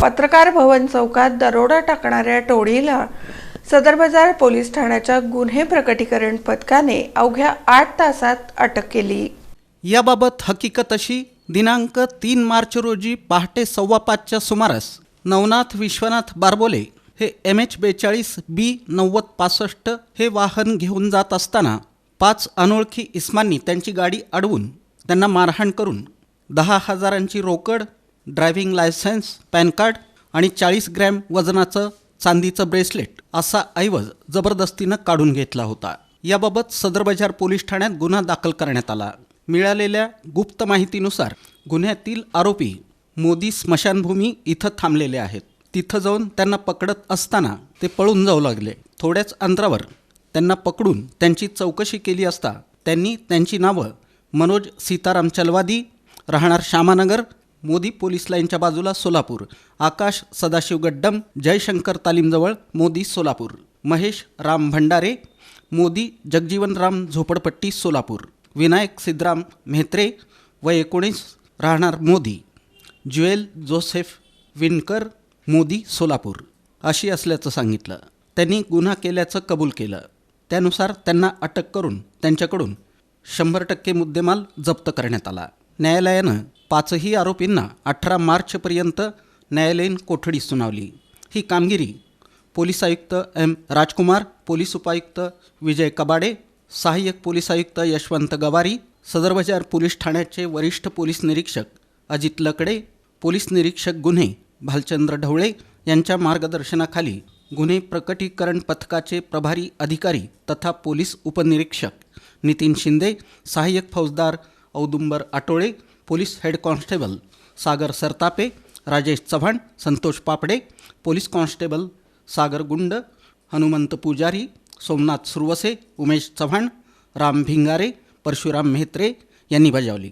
पत्रकार भवन चौकात दरोडा टाकणाऱ्या टोळीला सदर बाजार पोलीस ठाण्याच्या गुन्हे प्रकटीकरण पथकाने अवघ्या आठ तासात अटक केली. याबाबत हकीकत अशी दिनांक तीन मार्च रोजी पहाटे सव्वा पाचच्या सुमारास नवनाथ विश्वनाथ बारबोले हे एम एच बेचाळीस बी नव्वद पासष्ट हे वाहन घेऊन जात असताना पाच अनोळखी इस्मांनी त्यांची गाडी अडवून त्यांना मारहाण करून दहा हजारांची रोकड ड्रायव्हिंग लायसन्स पॅन कार्ड आणि चाळीस ग्रॅम वजनाचं चांदीचं ब्रेसलेट असा ऐवज जबरदस्तीनं काढून घेतला होता. याबाबत सदर बाजार पोलीस ठाण्यात गुन्हा दाखल करण्यात आला. मिळालेल्या गुप्त माहितीनुसार गुन्ह्यातील आरोपी मोदी स्मशानभूमी इथं थांबलेले आहेत. तिथं जाऊन त्यांना पकडत असताना ते पळून जाऊ लागले. थोड्याच अंतरावर त्यांना पकडून त्यांची चौकशी केली असता त्यांनी त्यांची नावं मनोज सीताराम चलवादी राहणार श्यामानगर मोदी पोलीस लाईनच्या बाजूला सोलापूर. आकाश सदाशिव गड्डम जयशंकर तालीमजवळ मोदी सोलापूर. महेश राम भंडारे मोदी जगजीवनराम झोपडपट्टी सोलापूर. विनायक सिद्धराम म्हेत्रे व एकोणीस राहणार Modi. Joel Joseph Vinkar Modi Solapur. अशी असल्याचं सांगितलं. त्यांनी गुन्हा केल्याचं कबूल केलं. त्यानुसार त्यांना अटक करून त्यांच्याकडून शंभर टक्के मुद्देमाल जप्त करण्यात आला. न्यायालयानं पाचही आरोपींना अठरा मार्चपर्यंत न्यायालयीन कोठडी सुनावली. ही कामगिरी पोलीस आयुक्त एम राजकुमार पोलीस उपायुक्त विजय कबाडे सहाय्यक पोलीस आयुक्त यशवंत गवारी सदर बाजार पोलीस ठाण्याचे वरिष्ठ पोलीस निरीक्षक अजित लकडे पोलीस निरीक्षक गुन्हे भालचंद्र ढवळे यांच्या मार्गदर्शनाखाली गुन्हे प्रकटीकरण पथकाचे प्रभारी अधिकारी तथा पोलीस उपनिरीक्षक नितीन शिंदे सहाय्यक फौजदार Audumbar Atole police head constable Sagar Sartape Rajesh Chavan Santosh Papade police constable Sagar Gund Hanumant Pujari Somnath Suravase Umesh Chavan Ram Bhingare Parshuram Mehtre यांनी बजावली.